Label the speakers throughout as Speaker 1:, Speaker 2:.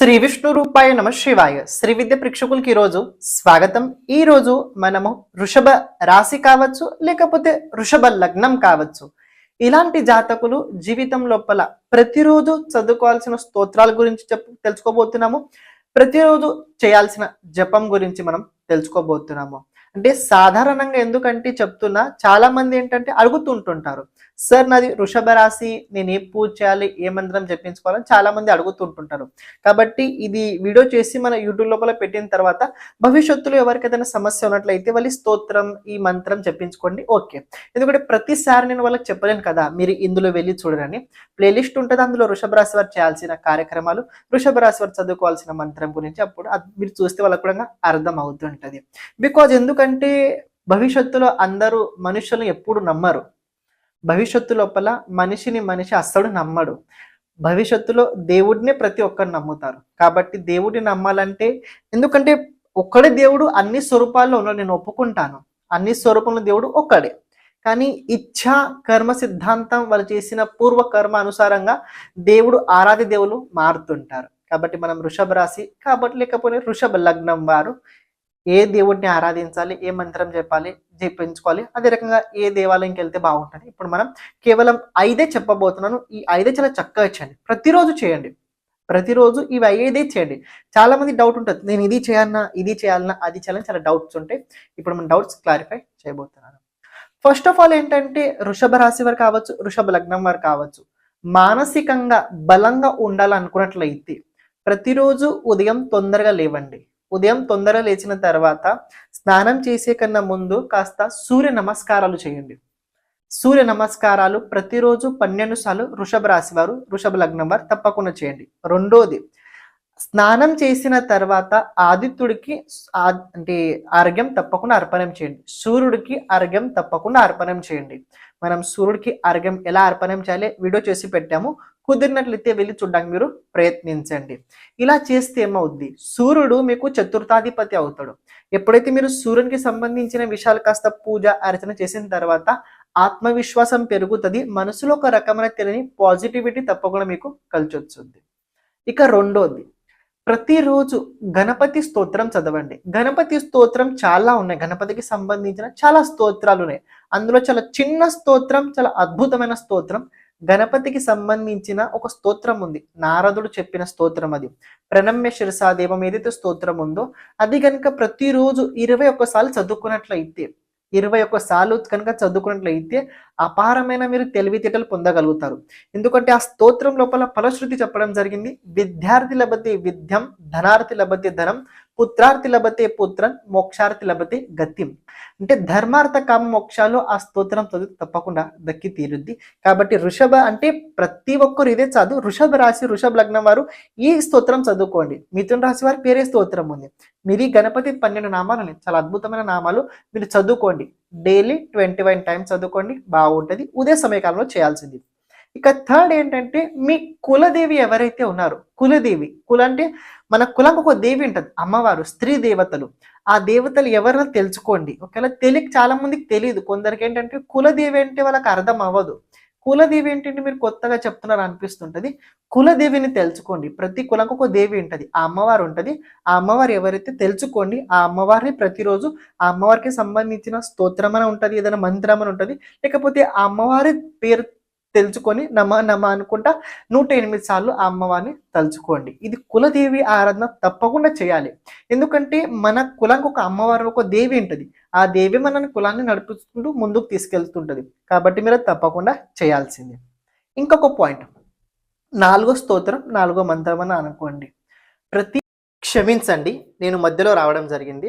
Speaker 1: శ్రీ విష్ణు రూపాయ నమ శివాయ. శ్రీ విద్య ప్రేక్షకులకి ఈరోజు స్వాగతం. ఈ రోజు మనము వృషభ రాశి కావచ్చు లేకపోతే వృషభ లగ్నం కావచ్చు. ఇలాంటి జాతకులు జీవితం లోపల ప్రతిరోజు చదువుకోవాల్సిన స్తోత్రాల గురించి చెప్పు తెలుసుకోబోతున్నాము. ప్రతిరోజు చేయాల్సిన జపం గురించి మనం తెలుసుకోబోతున్నాము. అంటే సాధారణంగా ఎందుకంటే చెప్తున్నా చాలా మంది ఏంటంటే అడుగుతుంటుంటారు. సార్ నాది వృషభ రాశి నేను ఏ పూజ చేయాలి ఏ మంత్రం జపించుకోవాలని చాలా మంది అడుగుతుంటుంటారు. కాబట్టి ఇది వీడియో చేసి మన యూట్యూబ్ లోపల పెట్టిన తర్వాత భవిష్యత్తులో ఎవరికైనా సమస్య ఉన్నట్లయితే వాళ్ళు స్తోత్రం ఈ మంత్రం చెప్పించుకోండి ఓకే. ఎందుకంటే ప్రతిసారి నేను వాళ్ళకి చెప్పలేను కదా మీరు ఇందులో వెళ్ళి చూడరని ప్లేలిస్ట్ ఉంటుంది అందులో వృషభ రాశి వారు చేయాల్సిన కార్యక్రమాలు వృషభ రాశి వారు చదువుకోవాల్సిన మంత్రం గురించి అప్పుడు మీరు చూస్తే వాళ్ళకు కూడా అర్థం అవుతుంటది. బికాజ్ ఎందుకంటే భవిష్యత్తులో అందరూ మనుషులను ఎప్పుడు నమ్మరు. భవిష్యత్తు లోపల మనిషిని మనిషి అస్సలు నమ్మడు. భవిష్యత్తులో దేవుడినే ప్రతి ఒక్కరు నమ్ముతారు. కాబట్టి దేవుడిని నమ్మాలంటే ఎందుకంటే ఒక్కడే దేవుడు అన్ని స్వరూపాల్లో ఉన్నాడు. నేను ఒప్పుకుంటాను. అన్ని స్వరూపంలో దేవుడు ఒక్కడే. కానీ ఇచ్ఛా కర్మ సిద్ధాంతం వాళ్ళు చేసిన పూర్వ కర్మ అనుసారంగా దేవుడు ఆరాధ్య దేవులు మారుతుంటారు. కాబట్టి మనం వృషభ రాశి కాబట్టి లేకపోతే వృషభ లగ్నం వారు ఏ దేవుడిని ఆరాధించాలి ఏ మంత్రం చెప్పాలి చెప్పించుకోవాలి అదే రకంగా ఏ దేవాలయంకి వెళ్తే బాగుంటుంది. ఇప్పుడు మనం కేవలం ఐదే చెప్పబోతున్నాను. ఈ ఐదే చాలా చక్కగా చేయండి ప్రతిరోజు చేయండి. ప్రతిరోజు ఇవి అయ్యేదే చేయండి. చాలా మంది డౌట్ ఉంటుంది. నేను ఇది చేయాలన్నా ఇది చేయాలన్నా అది చేయాలని చాలా డౌట్స్ ఉంటాయి. ఇప్పుడు మనం డౌట్స్ క్లారిఫై చేయబోతున్నాను. ఫస్ట్ ఆఫ్ ఆల్ ఏంటంటే వృషభ రాశి వారు కావచ్చు వృషభ లగ్నం వారు కావచ్చు మానసికంగా బలంగా ఉండాలనుకున్నట్లయితే ప్రతిరోజు ఉదయం తొందరగా లేవండి. ఉదయం తొందరగా లేచిన తర్వాత స్నానం చేసే కన్నా ముందు కాస్త సూర్య నమస్కారాలు చేయండి. సూర్య నమస్కారాలు ప్రతిరోజు పన్నెండు సార్లు వృషభ రాశి వారు వృషభ లగ్నం వారు తప్పకుండా చేయండి. రెండోది స్నానం చేసిన తర్వాత ఆదిత్యుడికి ఆ- అంటే ఆరోగ్యం తప్పకుండా అర్పణం చేయండి. సూర్యుడికి ఆరోగ్యం తప్పకుండా అర్పణం చేయండి. మనం సూర్యుడికి ఆరోగ్యం ఎలా అర్పణం చేయాలి వీడియో చేసి పెట్టాము. కుదిరినట్లయితే వెళ్ళి చూడడానికి మీరు ప్రయత్నించండి. ఇలా చేస్తే ఏమవుద్ది? సూర్యుడు మీకు చతుర్థాధిపతి అవుతాడు. ఎప్పుడైతే మీరు సూర్యునికి సంబంధించిన విషయాలు కాస్త పూజ అర్చన చేసిన తర్వాత ఆత్మవిశ్వాసం పెరుగుతుంది మనసులో ఒక రకమైన తెలియని పాజిటివిటీ తప్పకుండా మీకు కలిసి వస్తుంది ఇక రెండోది ప్రతిరోజు గణపతి స్తోత్రం చదవండి. గణపతి స్తోత్రం చాలా ఉన్నాయి. గణపతికి సంబంధించిన చాలా స్తోత్రాలు ఉన్నాయి అందులో చాలా చిన్న స్తోత్రం చాలా అద్భుతమైన స్తోత్రం. గణపతికి సంబంధించిన ఒక స్తోత్రం ఉంది. నారదుడు చెప్పిన స్తోత్రం అది. ప్రణమ్య శిరసాదేవం ఏదైతే స్తోత్రం ఉందో అది కనుక ప్రతిరోజు ఇరవై ఒక్కసార్లు చదువుకున్నట్లయితే ఇరవై ఒక్కసార్లు కనుక చదువుకున్నట్లయితే అపారమైన మీరు తెలివితేటలు పొందగలుగుతారు. ఎందుకంటే ఆ స్తోత్రం లోపల ఫలశ్రుతి చెప్పడం జరిగింది. విద్యార్థి లభతే విద్యం ధనార్థి లభతే ధనం పుత్రార్థి లభతే పుత్రన్ మోక్షార్థి లభతే గతిం. అంటే ధర్మార్థ కామ మోక్షాలు ఆ స్తోత్రం చదువు తప్పకుండా దక్కి తీరుద్ది. కాబట్టి వృషభ అంటే ప్రతి ఒక్కరు ఇదే చదువు. వృషభ రాశి వృషభ లగ్నం వారు ఈ స్తోత్రం చదువుకోండి. మిథున రాశి వారి పేరే స్తోత్రం ఉంది. మీరు ఈ గణపతి పన్నెండు నామాలు చాలా అద్భుతమైన నామాలు మీరు చదువుకోండి. డైలీ ట్వంటీ వన్ టైమ్స్ చదువుకోండి. బాగుంటుంది. ఉదయ సమయకాలంలో చేయాల్సింది. ఇక థర్డ్ ఏంటంటే మీ కులదేవి ఎవరైతే ఉన్నారో కులదేవి కుల అంటే మన కులం ఒక దేవి ఉంటుంది అమ్మవారు స్త్రీ దేవతలు. ఆ దేవతలు ఎవరో తెలుసుకోండి. ఒకవేళ తెలియక చాలా మందికి తెలియదు. కొందరికి ఏంటంటే కులదేవి అంటే వాళ్ళకి అర్థం అవ్వదు. కులదేవి ఏంటంటే మీరు కొత్తగా చెప్తున్నారు అనిపిస్తుంటది. కులదేవిని తెలుసుకోండి. ప్రతి కులంకు ఒక దేవి ఉంటుంది. ఆ అమ్మవారు ఉంటుంది. ఆ అమ్మవారు ఎవరైతే తెలుసుకోండి ఆ అమ్మవారిని ప్రతిరోజు ఆ అమ్మవారికి సంబంధించిన స్తోత్రం అని ఉంటుంది ఏదైనా మంత్రం అని ఉంటుంది. లేకపోతే ఆ అమ్మవారి పేరు తెలుసుకొని నమ నమ అనుకుంటా నూట ఎనిమిది సార్లు ఆ అమ్మవారిని తలుచుకోండి. ఇది కులదేవి ఆరాధన తప్పకుండా చేయాలి. ఎందుకంటే మన కులానికి ఒక అమ్మవారు ఒక దేవి ఉంటుంది. ఆ దేవి మన కులాన్ని నడిపిస్తుంటూ ముందుకు తీసుకెళ్తుంటుంది. కాబట్టి మీరు తప్పకుండా చేయాల్సిందే. ఇంకొక పాయింట్. నాలుగో స్తోత్రం నాలుగో మంత్రం అని అనుకోండి. ప్రతి క్షమించండి. నేను మధ్యలో రావడం జరిగింది.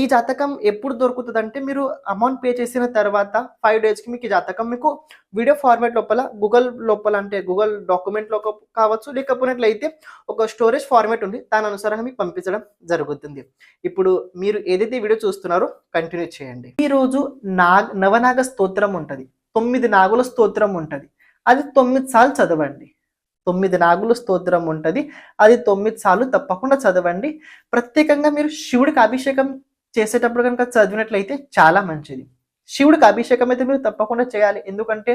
Speaker 1: ఈ జాతకం ఎప్పుడు దొరుకుతుంది అంటే మీరు అమౌంట్ పే చేసిన తర్వాత ఫైవ్ డేస్కి మీకు ఈ జాతకం మీకు వీడియో ఫార్మాట్ లోపల గూగుల్ లోపల అంటే గూగుల్ డాక్యుమెంట్లో కావచ్చు లేకపోయినట్లయితే ఒక స్టోరేజ్ ఫార్మాట్ ఉంది. దాని అనుసారంగా మీకు పంపించడం జరుగుతుంది. ఇప్పుడు మీరు ఏదైతే వీడియో చూస్తున్నారో కంటిన్యూ చేయండి. ఈ రోజు నాగ్ నవనాగ స్తోత్రం ఉంటుంది. తొమ్మిది నాగుల స్తోత్రం ఉంటుంది. అది తొమ్మిది సార్లు చదవండి. తొమ్మిది నాగుల స్తోత్రం ఉంటుంది. అది తొమ్మిది సార్లు తప్పకుండా చదవండి. ప్రత్యేకంగా మీరు శివుడికి అభిషేకం చేసేటప్పుడు కనుక చదివినట్లయితే చాలా మంచిది. శివుడికి అభిషేకం అయితే మీరు తప్పకుండా చేయాలి. ఎందుకంటే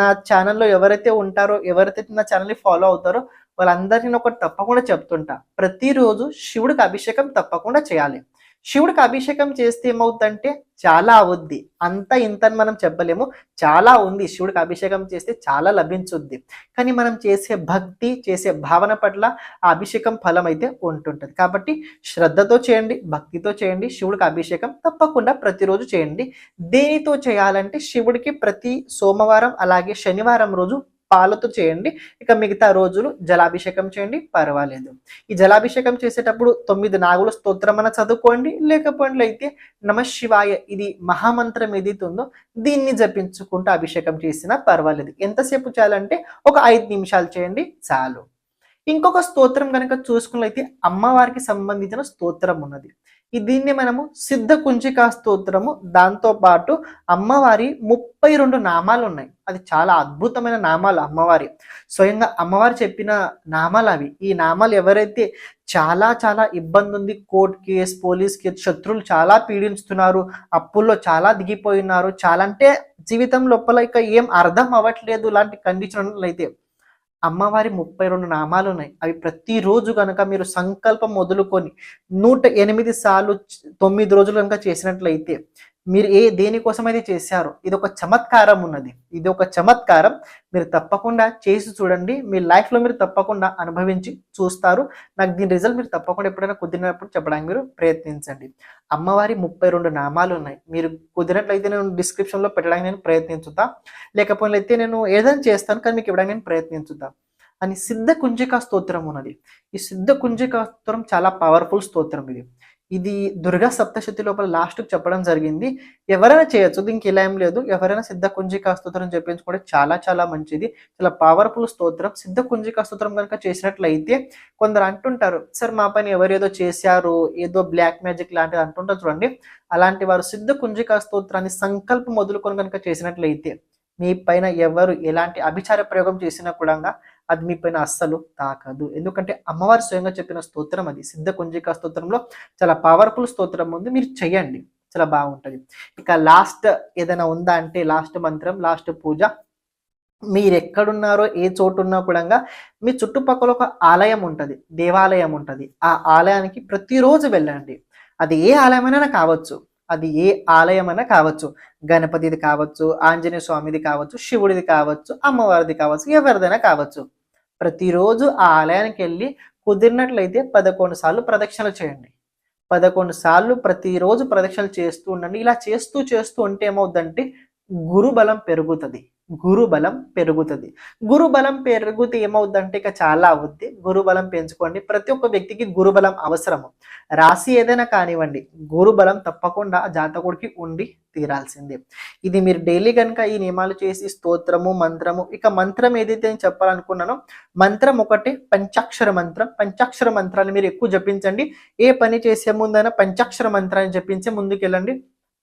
Speaker 1: నా ఛానల్లో ఎవరైతే ఉంటారో ఎవరైతే నా ఛానల్ని ఫాలో అవుతారో వాళ్ళందరినీ నేను ఒకటి తప్పకుండా చెప్తుంటా. ప్రతిరోజు శివుడికి అభిషేకం తప్పకుండా చేయాలి. శివుడికి అభిషేకం చేస్తే ఏమవుతుందంటే చాలా అవుద్ది. అంత ఇంత అని మనం చెప్పలేము. చాలా ఉంది. శివుడికి అభిషేకం చేస్తే చాలా లభించుద్ది. కానీ మనం చేసే భక్తి చేసే భావన పట్ల ఆ అభిషేకం ఫలం అయితే ఉంటుంటుంది. కాబట్టి శ్రద్ధతో చేయండి భక్తితో చేయండి శివుడికి అభిషేకం తప్పకుండా ప్రతిరోజు చేయండి. దేనితో చేయాలంటే శివుడికి ప్రతి సోమవారం అలాగే శనివారం రోజు పాలతో చేయండి. ఇక మిగతా రోజులు జలాభిషేకం చేయండి. పర్వాలేదు. ఈ జలాభిషేకం చేసేటప్పుడు తొమ్మిది నాగుల స్తోత్రం అన్న చదువుకోండి. లేకపోయినట్లయితే నమ శివాయ ఇది మహామంత్రం ఏదైతే ఉందో దీన్ని జపించుకుంటూ అభిషేకం చేసినా పర్వాలేదు. ఎంతసేపు చేయాలంటే ఒక ఐదు నిమిషాలు చేయండి. చాలు. ఇంకొక స్తోత్రం కనుక చూసుకున్నట్లయితే అమ్మవారికి సంబంధించిన స్తోత్రం ఉన్నది. దీన్ని మనము సిద్ధ కుంచికా స్తోత్రము. దాంతో పాటు అమ్మవారి ముప్పై రెండు నామాలు ఉన్నాయి. అది చాలా అద్భుతమైన నామాలు అమ్మవారి. స్వయంగా అమ్మవారు చెప్పిన నామాలు అవి. ఈ నామాలు ఎవరైతే చాలా చాలా ఇబ్బంది ఉంది కోర్ట్ కేసు పోలీస్ కేసు శత్రువులు చాలా పీడించుతున్నారు అప్పుల్లో చాలా దిగిపోయినారు చాలా అంటే జీవితం లోపల ఇక ఏం అర్థం అవ్వట్లేదు లాంటి కండిషన్ అయితే అమ్మవారి ముప్పై రెండు నామాలు ఉన్నాయి అవి ప్రతిరోజు కనుక మీరు సంకల్పం మొదలుకొని నూట ఎనిమిది సార్లు తొమ్మిది రోజులు కనుక చేసినట్లయితే మీరు ఏ దేనికోసం అయితే చేశారో ఇది ఒక చమత్కారం ఉన్నది. ఇది ఒక చమత్కారం. మీరు తప్పకుండా చేసి చూడండి. మీ లైఫ్లో మీరు తప్పకుండా అనుభవించి చూస్తారు. నాకు దీని రిజల్ట్ మీరు తప్పకుండా ఎప్పుడైనా కుదిరినప్పుడు చెప్పడానికి మీరు ప్రయత్నించండి. అమ్మవారి ముప్పై రెండు నామాలు ఉన్నాయి. మీరు కుదిరినట్లయితే నేను డిస్క్రిప్షన్లో పెట్టడానికి నేను ప్రయత్నించుతా. లేకపోతే నేను ఏదైనా చేస్తాను కానీ మీకు ఇవ్వడానికి నేను ప్రయత్నించుతా. అని సిద్ధ కుంజికా స్తోత్రం ఉన్నది. ఈ సిద్ధ కుంజికా స్తోత్రం చాలా పవర్ఫుల్ స్తోత్రం ఇది. ఇది దుర్గా సప్తశతి లోపల లాస్ట్కి చెప్పడం జరిగింది. ఎవరైనా చేయొచ్చు దీనికి ఇలా ఏం లేదు. ఎవరైనా సిద్ధ కుంజికా స్తోత్రం చెప్పించుకుంటే చాలా చాలా మంచిది. చాలా పవర్ఫుల్ స్తోత్రం. సిద్ధ కుంజికా స్తోత్రం కనుక చేసినట్లయితే కొందరు అంటుంటారు సార్ మా పైన ఎవరు ఏదో చేశారు ఏదో బ్లాక్ మ్యాజిక్ లాంటిది అంటుంటారు చూడండి. అలాంటి వారు సిద్ధ కుంజికా స్తోత్రాన్ని సంకల్పం మొదలుకొని కనుక చేసినట్లయితే మీ పైన ఎవరు ఎలాంటి అభిచార ప్రయోగం చేసినా కూడా అది మీ పైన అస్సలు తాకదు. ఎందుకంటే అమ్మవారు స్వయంగా చెప్పిన స్తోత్రం అది. సిద్ధ కుంజికా స్తోత్రంలో చాలా పవర్ఫుల్ స్తోత్రం ఉంది. మీరు చెయ్యండి. చాలా బాగుంటుంది. ఇక లాస్ట్ ఏదైనా ఉందా అంటే లాస్ట్ మంత్రం లాస్ట్ పూజ. మీరు ఎక్కడున్నారో ఏ చోటు ఉన్నా కూడా మీ చుట్టుపక్కల ఒక ఆలయం ఉంటుంది. దేవాలయం ఉంటుంది. ఆ ఆలయానికి ప్రతిరోజు వెళ్ళండి. అది ఏ ఆలయమైనా కావచ్చు. అది ఏ ఆలయమైనా కావచ్చు. గణపతిది కావచ్చు ఆంజనేయ స్వామిది కావచ్చు శివుడిది కావచ్చు అమ్మవారిది కావచ్చు ఎవరిదైనా కావచ్చు. ప్రతిరోజు ఆ ఆలయానికి వెళ్ళి కుదిరినట్లయితే పదకొండు సార్లు ప్రదక్షిణలు చేయండి. పదకొండు సార్లు ప్రతిరోజు ప్రదక్షిణలు చేస్తూ ఉండండి. ఇలా చేస్తూ చేస్తూ ఉంటే ఏమవుద్దంటే గురు బలం పెరుగుతుంది. గురుబలం పెరుగుతుంది. గురుబలం పెరిగితే ఏమవుద్దంటే ఇక చాలా అవుద్ది. గురుబలం పెంచుకోండి. ప్రతి ఒక్క వ్యక్తికి గురుబలం అవసరము. రాశి ఏదైనా కానివ్వండి గురుబలం తప్పకుండా ఆ జాతకుడికి ఉండి తీరాల్సిందే. ఇది మీరు డైలీ కనుక ఈ నియమాలు చేసి స్తోత్రము మంత్రము ఇక మంత్రం ఏదైతే నేను చెప్పాలనుకున్నానో మంత్రం ఒకటి పంచాక్షర మంత్రం. పంచాక్షర మంత్రాన్ని మీరు ఎక్కువ జపించండి. ఏ పని చేసే ముందైనా పంచాక్షర మంత్రాన్ని జపించి ముందుకెళ్ళండి.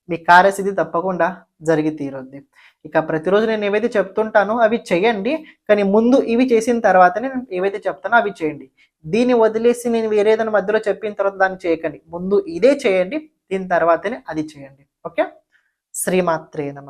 Speaker 1: మీ కార్యసిద్ధి తప్పకుండా జరిగి తీరుద్ది. ఇక ప్రతిరోజు నేను ఏవైతే చెప్తుంటానో అవి చేయండి కానీ ముందు ఇవి చేసిన తర్వాతనే నేను ఏవైతే చెప్తానో అవి చేయండి. దీన్ని వదిలేసి నేను వేరేదైనా మధ్యలో చెప్పిన తర్వాత దాన్ని చేయకండి. ముందు ఇదే చేయండి దీని తర్వాతనే అది చేయండి. ఓకే? శ్రీమాత్రే నమ.